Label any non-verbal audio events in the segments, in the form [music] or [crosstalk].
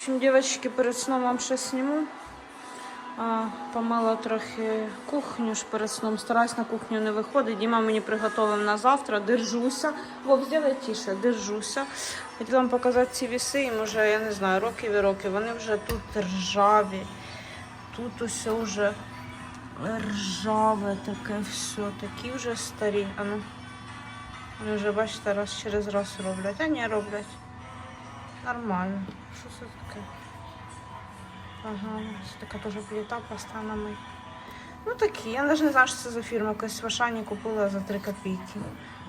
В общем, девочки, перед сном вам ще зніму. А, помила трохи кухню ж перед сном. Стараюсь на кухню не виходити. Діма мені приготував на завтра. Держуся. Вов, зробай тише, держуся. Хотіла вам показати ці віси, їм вже, я не знаю, років і років. Вони вже тут ржаві. Тут усе вже ржаве таке все. Такі вже старі. А ну. Вони вже, бачите, раз через раз роблять. А ні, роблять. Нормально. Що це таке? Ага, це така теж плита постанами. Ну такі, я навіть не знаю, що це за фірма. Якась в Ашані купила за 3 копійки.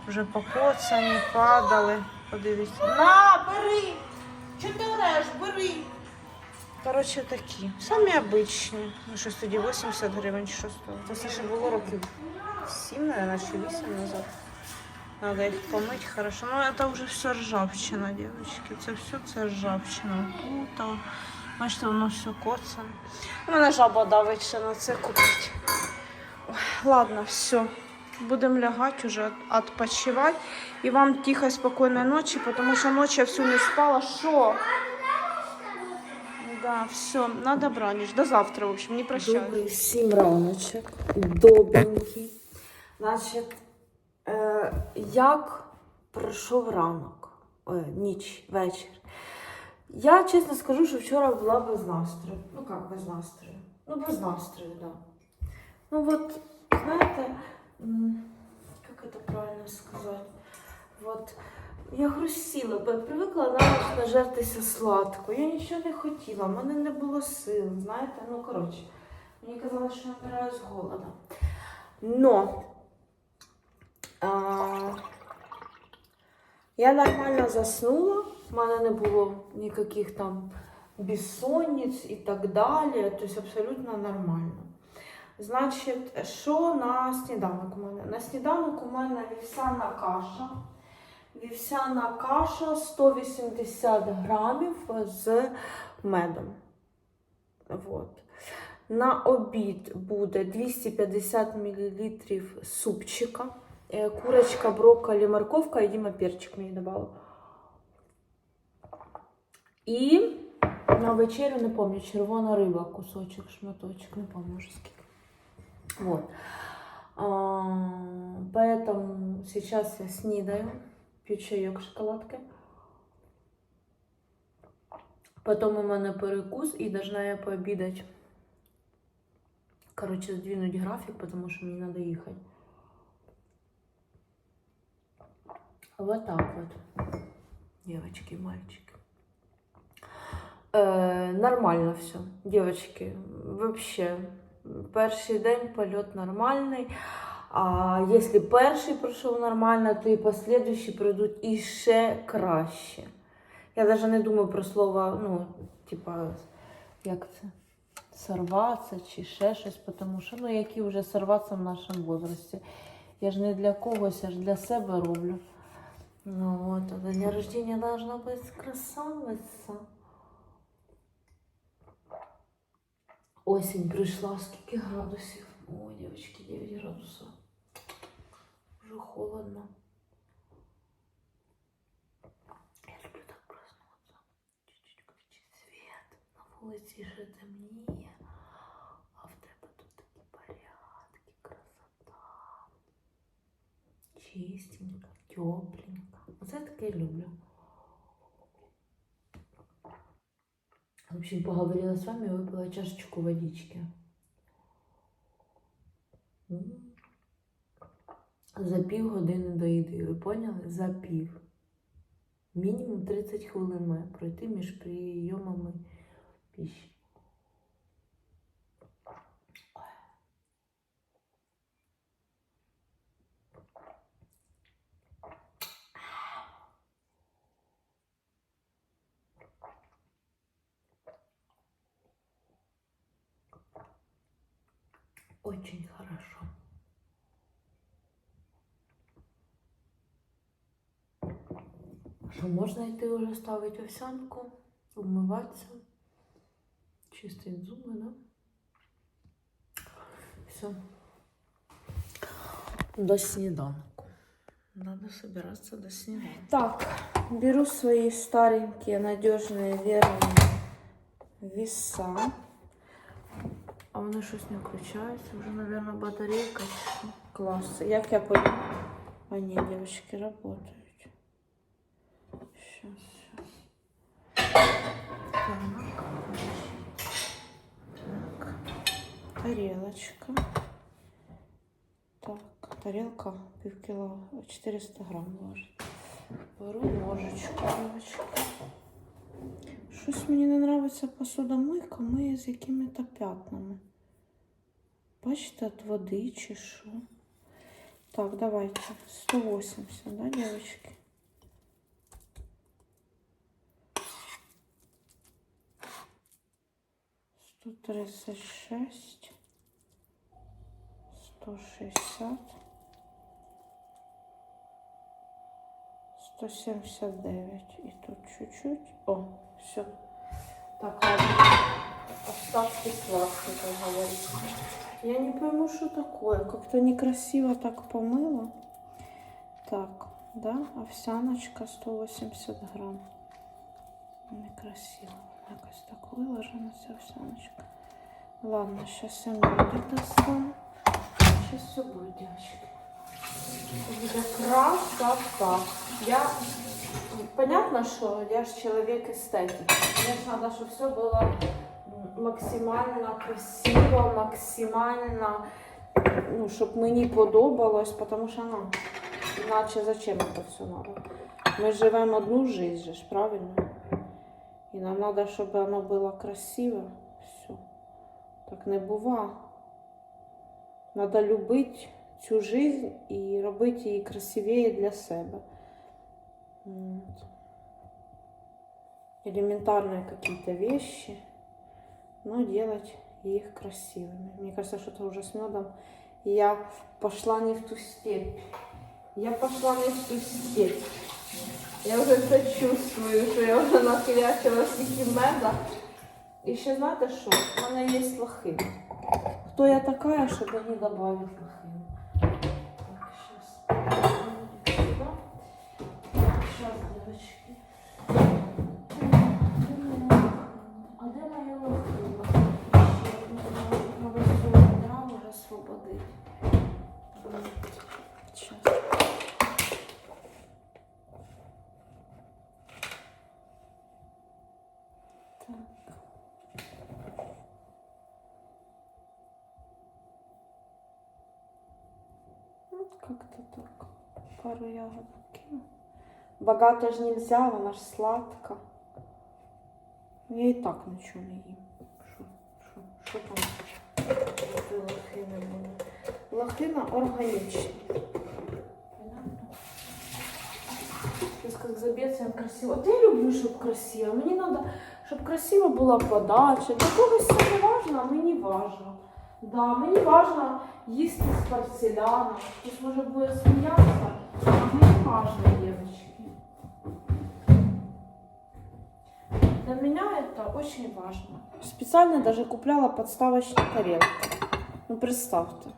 Вже покоцані, падали. Подивіться. На, бери! Чого ти ореш? Бери! Коротше, такі. Самі обичні. Ну, щось тоді 80 гривень що стоїть. Це ще було років 7, мабуть, чи 8 назад. Надо их помыть хорошо. Ну, это уже все ржавчина, девочки. Це все це ржавчина. Тут, бачите, воно все коцане. У мене жаба давить ще на це купити. Ладно, все. Будемо лягати уже, відпочивати. І вам тихо, спокійної ночі, тому що ночі я всю не спала. Що? Да, все, на добраніч. До завтра, в общем, не прощаюсь. Добрий всім раночок. Добренький. Значить, е, як пройшов ранок, е, ніч, вечір. Я чесно скажу, що вчора була без настрою. Ну як без настрою? Ну, без настрою, так. Да. Ну от, знаєте, як це правильно сказати? Вот, я грустила, бо я привикла на нажертися сладко. Я нічого не хотіла, в мене не було сил, знаєте, ну коротше. Мені казали, що я вмираю з голоду. Но я нормально заснула, в мене не було ніяких там безсонниць і так далі. Тобто абсолютно нормально. Значить, що на сніданок у мене? На сніданок у мене вівсяна каша. Вівсяна каша 180 грамів з медом. Вот. На обід буде 250 мл супчика. Е, Курочка, брокколі, морковка і Діма перчик мені додав. І на вечерю, не пам'ятаю, червона риба, кусочок, шматочок, не пам'ятаю вже скільки. Вот. А, поэтому сейчас я снидаю, п'ю чайок з шоколадки. Потом у мене перекус і должна я пообідати. Короче, сдвинуть график, потому что мне надо ехать. Вот так вот. Девочки, мальчики. Е, нормально все. Девочки, вообще, перший день польот нормальний. А якщо перший пройшов нормально, то і послідуючі пройдуть іще краще. Я навіть не думаю про слово, ну, типа, як це? Сорватися чи ще щось, тому що, ну, які вже сорватися в нашому возрасті. Я ж не для когось, я ж для себе роблю. Ну от, а до дня рождения должна бути красавиця. Осінь прийшла, скільки градусів? О, дівчатки, 9 градусів. Уже холодно. Я люблю так проснуться. Чуть-чуть включить світ. На вулиці ще темніє. А в тебе тут такі порядки, красота. Чистенько, тепленько. Таке люблю. В общем, поговорила с вами и выпила чашечку водички. За пів години до їди, ви поняли? За пів. Мінімум 30 хвилин має пройти між прийомами піші. Очень хорошо. Що можна йти вже ставити овсянку, вмиватися, чистити зуби, да? Все. До сніданку. Надо собираться до сніданку. Так, беру свои старенькие, надежные, верные Віса. А вони щось не включаються. Вже, мабуть, батарейка. Клас. Як я пойму? А ні, дівчатки, работають. Щас, щас. Так. Так. Тарелочка. Так, тарелка пів кіло, 400 грам важить. Беру ложечку, девочки. Щось мені не подобається посудомийка, миє з якими-то п'ятнами. Бачите, від води чи що. Так, давайте. 180, да, девочки? Сто тридцать шесть. Сто шестьдесят. Сто семьдесят девять. И тут чуть-чуть. О, все. Так. Остатки сладкие, как говорится. Я не пойму, что такое. Как-то некрасиво так помыла. Так, да, овсяночка 180 грамм. Некрасиво. Якось так виложена ця овсяночка. Ладно, сейчас я ноги достану. Сейчас все будет, девочки. Буде красота. Я понятно, що я ж чоловік естетики. Мені треба, щоб все було максимально красиво, максимально, ну, щоб мені подобалось, тому що, ну, іначе зачем це все треба? Ми живемо одну же ж, правильно? І нам треба, щоб воно було красиво. Все. Так не бува. Треба любити цю жизнь і робити її красивее для себе. Вот. Элементарные какие-то вещи, но делать их красивыми. Мне кажется, что это уже с медом. Я пошла не в ту степь. Я пошла не в ту степь. Я вже це чувствую, що я вже нахилячила стільки меда. І ще знаєте що? У мене є лохина. Хто я така, щоб мені додати лохину? раму освободити. Сейчас. Так. Вот как-то так. Пару ягод кину. Багато ж нельзя, вона ж сладка. Я і так нічого не їм. Що, що, що там? Які лохини буде? Лохина органічна. Понятно? Сейчас как забеться красиво. От я люблю, щоб красиво. Мені треба, щоб красиво була подача. Для когось це не важно, а мені важно. Да, мені важно їсти з порцеляна. Хтось може буде сміятися, а мені важно, девочки. Для меня это очень важно. Специально даже купляла подставочные тарелки. Ну, представьте.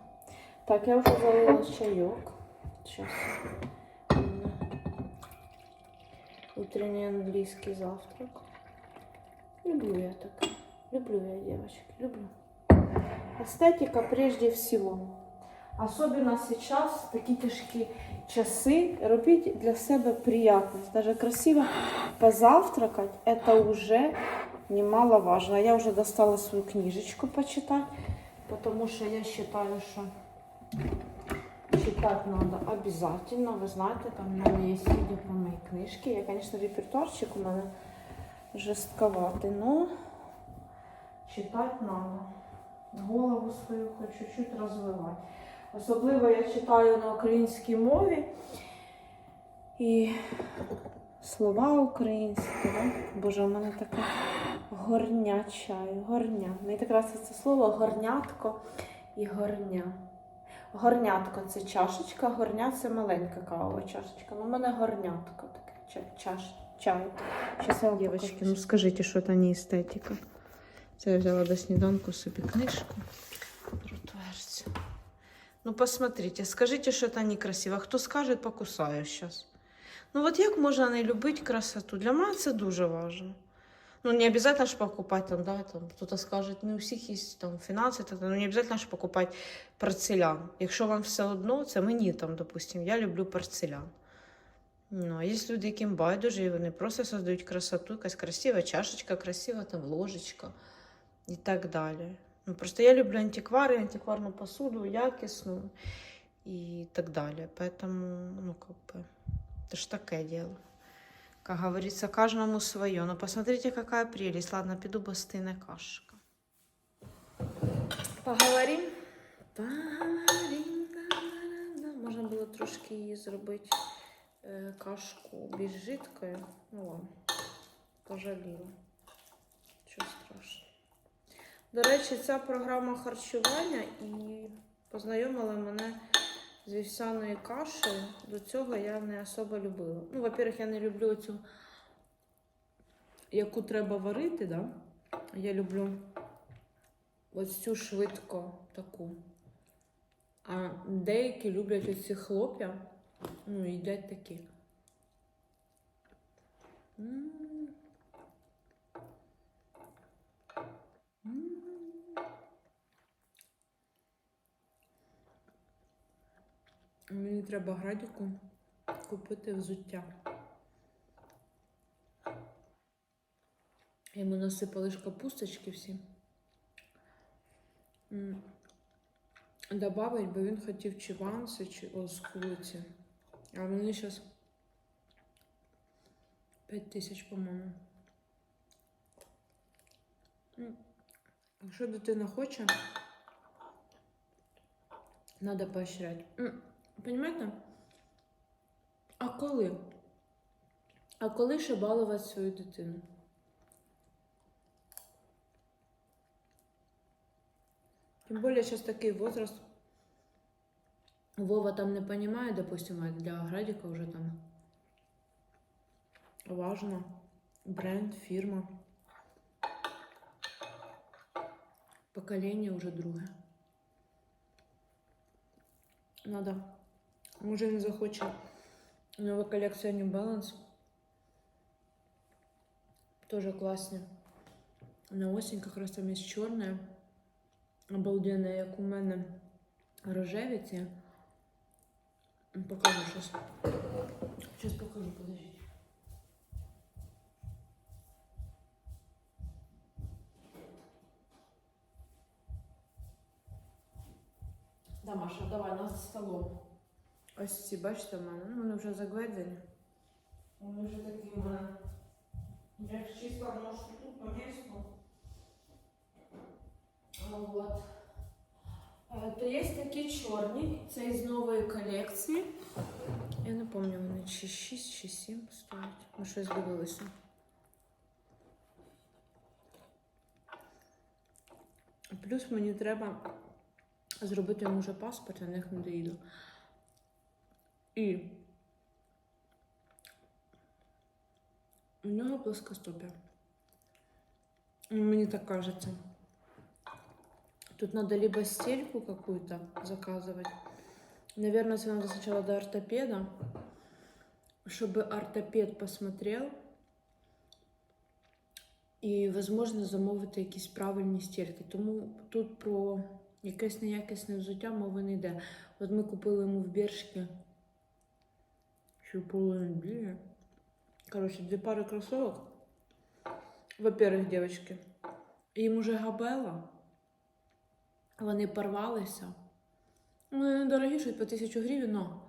Так, я уже залила чаек. Сейчас. Утренний английский завтрак. Люблю я так. Люблю я девочки. Люблю. Эстетика прежде всего. Особенно сейчас, в такі тяжкі часи, робіть для себе приятность. Даже красиво позавтракать, это уже немаловажно. Я уже достала свою книжечку почитать, Потому что я считаю, что читать надо обязательно. Вы знаете, там у меня есть видео про мои книжки. Я, конечно, репертуарчик у меня жестковатый, но читать надо. Голову свою хоч чуть-чуть розвивати. Особливо я читаю на українській мові і слова українські. Да? Боже, у мене таке горня чаю, горня. Мені так раз це слово горнятко і горня. Горнятко це чашечка, горня це маленька кавова чашечка. Ну, у мене горнятко таке ча- чаш, чай. Щас я вам Девочки, покажу. ну скажите, что это не эстетика. Це я взяла до сніданку собі книжку. Ротверцю. Ну, посмотрите, скажите, что это некрасиво. Хто скаже, покусаю сейчас. Ну, от як можна не любити красоту? Для мене це дуже важливо. Ну, не обязательно же покупать там, да, там кто-то скаже, не у всіх є там фінанси, так, ну, не обязательно ж покупати порцелян. Якщо вам все одно, це мені там, допустим, я люблю порцелян. Ну, а є люди, яким байдуже, і вони просто создають красоту, якась красива чашечка, красива там ложечка і так далі. Ну, просто я люблю антиквари, антикварну посуду, якісну і так далі. Поэтому, ну, как бы, это ж такое дело. Как говорится, каждому свое. Но посмотрите, какая прелесть. Ладно, піду, бо кашка. Поговорим. Поговорим. Можна було трошки її зробити е, кашку більш жидкою. Ну ладно, пожаліла. Чого страшного. До речі, ця програма харчування і познайомила мене з вівсяною кашею. До цього я не особо любила. Ну, во-первых, я не люблю цю, яку треба варити, да? Я люблю ось цю швидко таку. А деякі люблять оці хлоп'я, ну, їдять такі. М. М. Мені треба градіку купити взуття. Йому насипали ж капусточки всі. Добавить, бо він хотів чи о, з куриці. А вони зараз 5 тисяч, по-моєму. Якщо дитина хоче, треба поощряти. М, Понимаєте? А коли? А коли ще балувати свою дитину? Тем более сейчас такий возраст. Вова там не понимает, допустим, для Градика уже там важно. Бренд, фирма. Поколение уже друге. Надо. Може він захоче нова колекція New Balance. Тоже классная. На осінь как раз там є чорне. Обалденне, як у мене рожеві ці. Покажу щось. Щось покажу, подождіть. Да, Маша, давай над столом. Ось ці, бачите, в мене. Ну, вони вже загведені. Вони вже такі в мене. Я їх числа тут по місту. Вот. Е, То є такі чорні, це із нової колекції. Я не пам'ятаю, вони чи 6, чи 7 стоять. Ми щось дивилися. Плюс мені треба зробити йому паспорт, я них не доїду. І у нього плоскостопие. Мне так кажется. Тут надо либо стельку какую-то заказывать. Наверное, если надо сначала до ортопеда, чтобы ортопед посмотрел і, возможно, замовити якісь правильні стільки. Тому тут про якесь неякісне взуття мови не йде. От ми купили йому в Бершки ще половину білі. Короче, две пары кроссовок. Во-первых, девочки, їм уже габела. Вони порвалися. Вони недорогі, щось по тисячу гривень, но.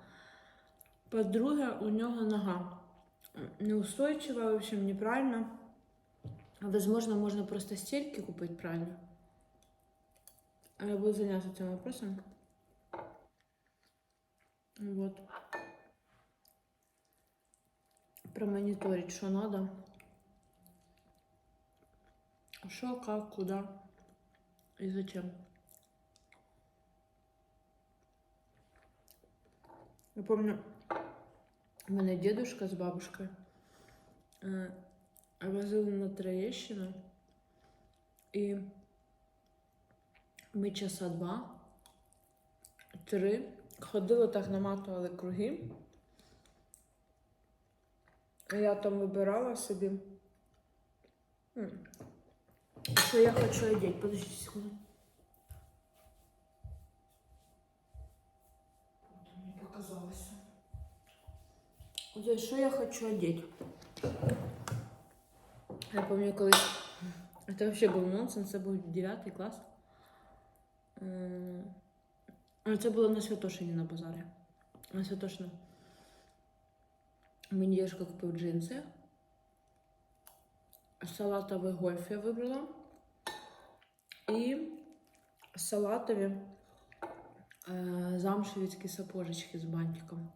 По-друге, у нього нога неустойчива, в общем, неправильно. Возможно, можно просто стельки купить правильно. А я буду заняться этим вопросом. Вот. Промониторить, что надо. Что, как, куда и зачем. Я помню, у мене дедушка з бабушкою е, возили на Троєщину, і ми часа два, три ходили так, наматували круги. Я там вибирала собі. Что я хочу одеть? Подожди секунду. Мне показалось. Ой, Что я хочу одеть? Я помню, колись. Это вообще был нонсенс, це був 9 клас. Це було на Святошині на базарі. На Святошині. Мені дівчинка купив джинси. Салатовий гольф я вибрала. І салатові е, замшевицькі сапожечки з бантиком.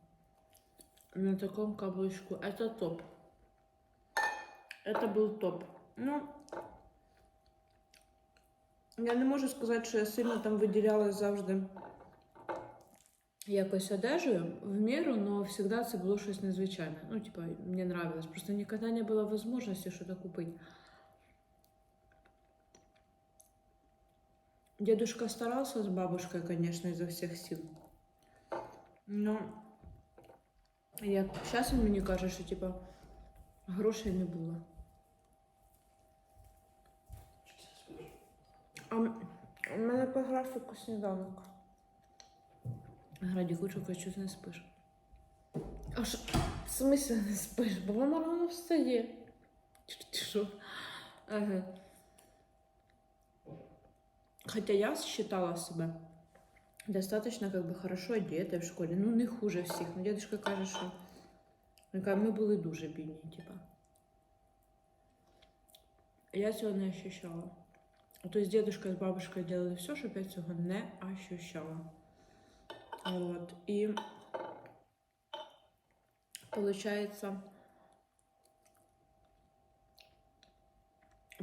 На таком каблучку. Это топ. Это был топ. Ну, я не можу сказати, що я сильно там виділялась завжди якось одежею в міру, но всегда це було щось незвичайне. Ну, типа, мені нравилось. Просто ніколи не було можливості щось купити. Дедушка старался с бабушкой, конечно, изо всех сил. Но як зараз він мені каже, що типа грошей не було. А у мене по графіку сніданок. Граді кучу, що ти не спиш. А що? В смислі не спиш? Бо вона рано встає. Що? Ага. Хотя я считала себя достаточно как бы хорошо одетой в школі. Ну, не хуже всіх. Ну, дедушка каже, що ми були дуже бідні, типа. Я цього не ощущала. То есть дедушка с бабушкой делали все, щоб я цього не ощущала. Вот. І получается,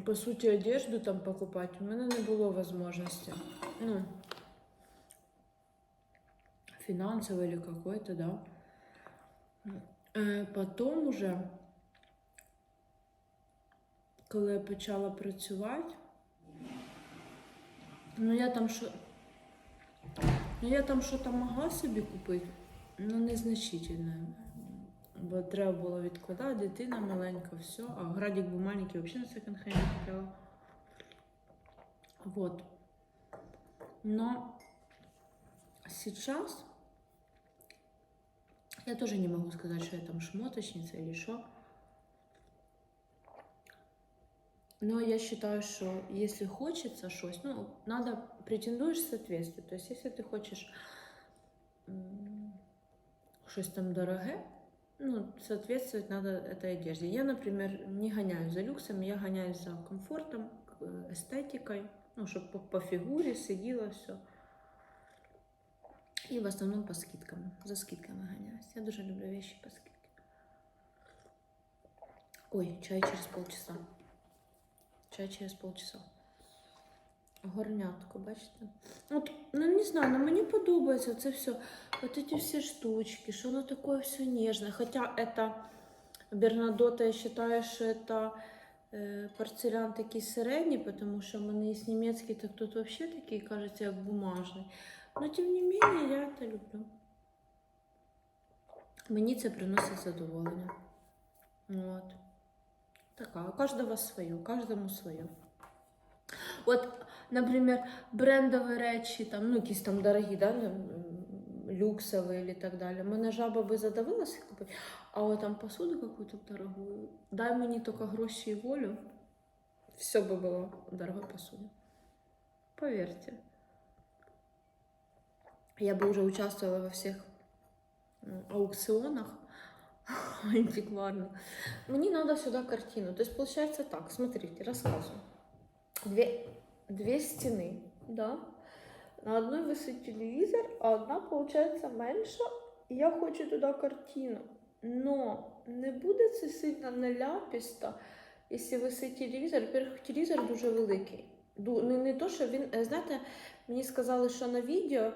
по суті, одежду там покупати у мене не було возможности. Ну, финансово или какой-то, да. Е, Потом уже, коли я почала працювати, ну я там що. Ну я там що там могла собі купити, ну незначительно. Бо треба було відкладати, дитина маленька, все. А градик був маленький, взагалі на секонд-хенді купила. Вот. Но сейчас я тоже не могу сказать, что я там шмоточница или что. Но я считаю, что если хочется что-то, ну, надо, претендуешь соответствие. То есть, если ты хочешь что-то там дорогое, ну, соответствовать надо этой одежде. Я, например, не гоняюсь за люксом, я гоняюсь за комфортом, к- эстетикой, ну, чтобы по, по фигуре сидела все. И в основном по скидкам. За скидками гоняюсь. Я дуже люблю вещи по скидке. Ой, чай через полчаса. Чай через полчаса. Горнятко, бачите? От, ну не знаю, ну мені подобається це все. Вот эти все штучки, что оно такое все нежное. Хотя это Бернадота, я считаю, что это е, порцелян такий середній, тому що в мене є німецький, так тут вообще такий, кажеться, як бумажний. Но тем не менее, я це люблю. Мені це приносить задоволення. От. Така, у кожного своє, кожному своє. От, наприклад, брендові речі, там, ну, якісь там дорогі, да, люксові или так далі. Мене жаба би задавилася купити, а от там посуду какую-то дорогую, дай мені тільки гроші і волю, все би було дорогой посуди. Поверьте. Я бы уже участвовала во всех м, аукционах [laughs] антикварных. Мне надо сюда картину. То есть получается так, смотрите, рассказываю. Две, две стены, да. На одной висить телевизор, а одна получается меньше. І я хочу туди картину. Но не буде це сильно наляпісто, якщо висить телевізор. Во-первых, телевізор дуже великий. Ду- Не, не то, що він, е, знаєте, мені сказали, що на відео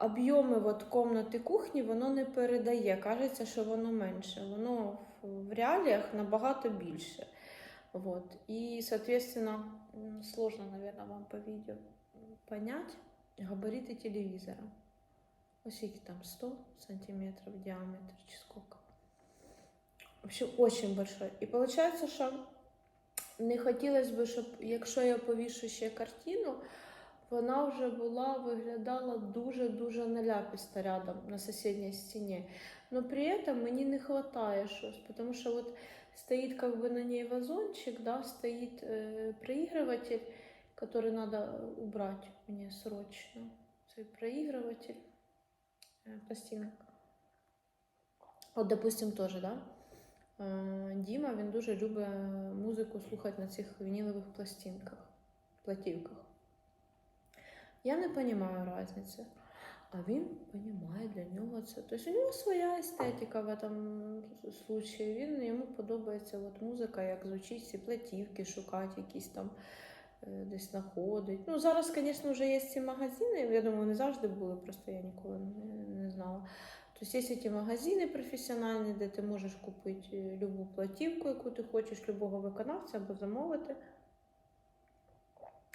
об'єми от комнати кухні воно не передає. Кажеться, що воно менше. Воно в, реаліях набагато більше. Вот. И, соответственно, сложно, наверное, вам по видео понять телевизора. Вот скільки там 100 сантиметров диаметр, чи сколько. Вообще очень большой. И получается, что не хотілося б, щоб якщо я повішу ще картину, вона вже була, виглядала дуже-дуже наляписто рядом на сусідній стіні. Но при этом мені не хватає щось, тому що от стоїть как бы на ней вазончик, да, стоїть е, проігрыватель, который надо убрать мне срочно. Цей проігрыватель е, пластинок. От, допустим, теж, да? Е, Діма він дуже любить музику слухати на цих вінілових пластинках, платівках. Я не розумію різниці. А він розуміє для нього це. Тобто у нього своя естетика в цьому случаї. Він йому подобається от музика, як звучить ці платівки, шукати якісь там е, десь знаходить. Ну, зараз, звісно, вже є ці магазини. Я думаю, вони завжди були, просто я ніколи не, не знала. Тобто є ці магазини професіональні, де ти можеш купити е, любу платівку, яку ти хочеш, любого виконавця або замовити.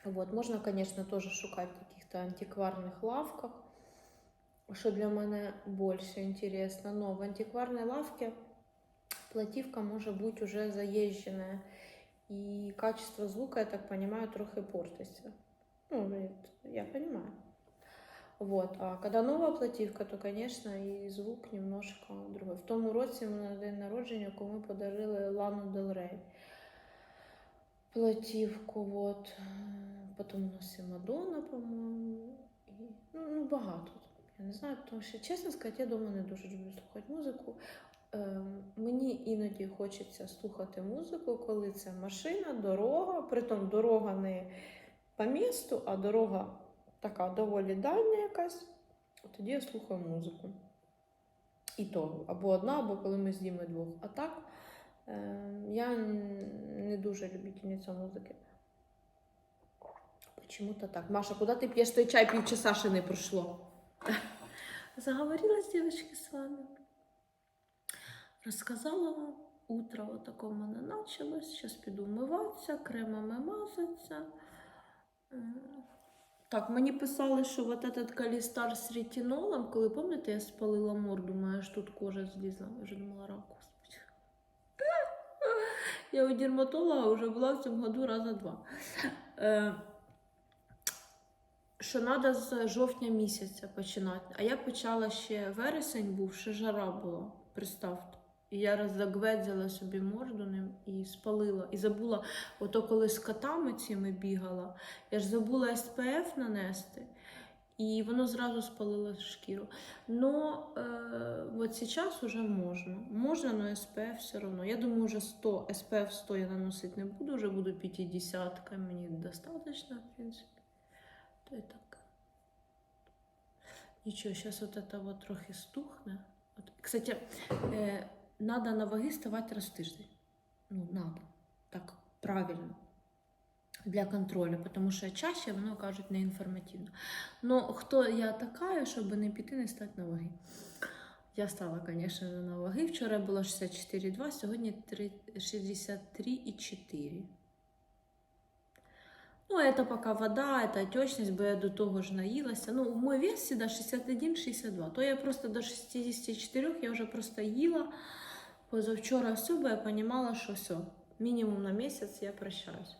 Вот, можна, звісно, теж шукати в каких-то антикварних лавках, що для мене більше інтересно. Но в антикварній лавці платівка може бути вже заїжджена. І качество звука, я так понимаю, трохи портиться. Ну, я понимаю. Вот. А когда новая платівка, то, конечно, і звук немножко другой. В тому році на день народження кому подарили Лану Дел Рей. Платівку, вот. Потім у нас і Мадонна, по-моєму. Ну, ну, багато. Я не знаю, тому що, чесно сказати, я дома не дуже люблю слухати музику. Ем, мені іноді хочеться слухати музику, коли це машина, дорога, притом дорога не по місту, а дорога така доволі дальня якась. Тоді я слухаю музику. І то, або одна, або коли ми з Дімою двох. А так я не дуже любительниця музики. Почему-то так. Маша, куда ты пьешь той чай? Півчаса ще не пройшло. Заговорилась, девочки, с вами. Розказала вам. Утро вот таке в мене началось. Сейчас піду вмиватися, кремами мазатися. Так, мені писали, що вот этот калістар з ретинолом, коли пам'ятаєте, я спалила морду, моя ж тут кожа злізла. Я вже думала, рак, господи. Я у дерматолога вже була в цьому году раза два. Е, що треба з жовтня місяця починати. А я почала ще вересень був, ще жара була, представте. І я роззагведзила собі морду ним і спалила. І забула, ото коли з котами цими бігала, я ж забула СПФ нанести, і воно зразу спалило шкіру. Но э, вот сейчас уже можно. Можно, но SPF все равно. Я думаю, уже 100, SPF 100 я наносить не буду, уже буду 50 мені достаточно, в принципе. То и так. Ничего, сейчас вот это вот трохи стухне. От, кстати, э, надо на ваги ставати раз в тиждень. Ну, надо. Так, правильно. Для контролю, тому що чаще воно кажуть неінформативно. Ну, хто я така, щоб не піти, не стати на ваги? Я стала, звісно, на ваги. Вчора було 64,2, сьогодні 63,4. Ну, это пока вода, это отечність, бо я до того ж наїлася. Ну, мой вес всегда 61-62. То я просто до 64 я вже просто їла. Позавчора все, бо я понимала, що все. Мінімум на місяць я прощаюсь.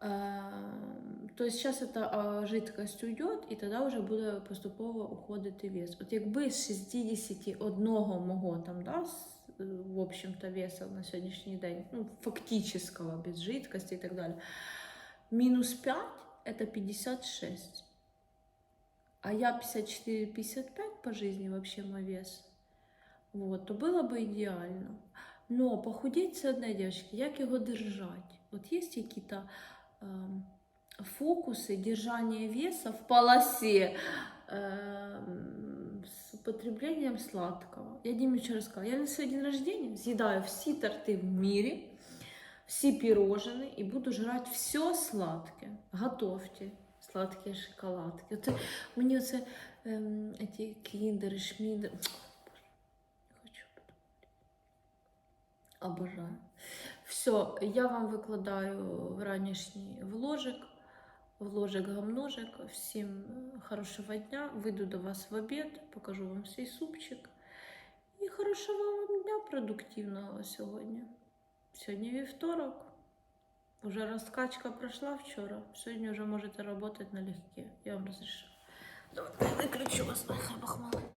Эм, То есть сейчас эта а, жидкость уйдет, і тоді вже буде поступово уходити вес. От якби з 61 мого там, да, с- в общем-то, веса на сьогоднішній день, ну, фактического, без жидкости і так далі, минус 5 это 56. А я 54-55 по жизни вообще мой вес. Вот, то было бы идеально. Но похудеть це одне, девочки, як його держати? От є якісь эм, фокусы держания веса в полосе эм, с употреблением сладкого. Я Диме вчера сказала, я на свой день рождения съедаю все торты в мире, все пирожные и буду жрать все сладкое. Готовьте сладкие шоколадки. Оце, мені оце ем, ці кіндери, шміндери. Не хочу. Обожаю. Все, я вам викладаю ранішній вложик, вложик гамножик. Всім е, хорошого дня. Вийду до вас в обід, покажу вам свій супчик. І хорошого вам дня продуктивного сьогодні. Сьогодні вівторок. Уже розкачка пройшла вчора. Сьогодні вже можете працювати налегке. Я вам розрішаю. Давайте виключу вас.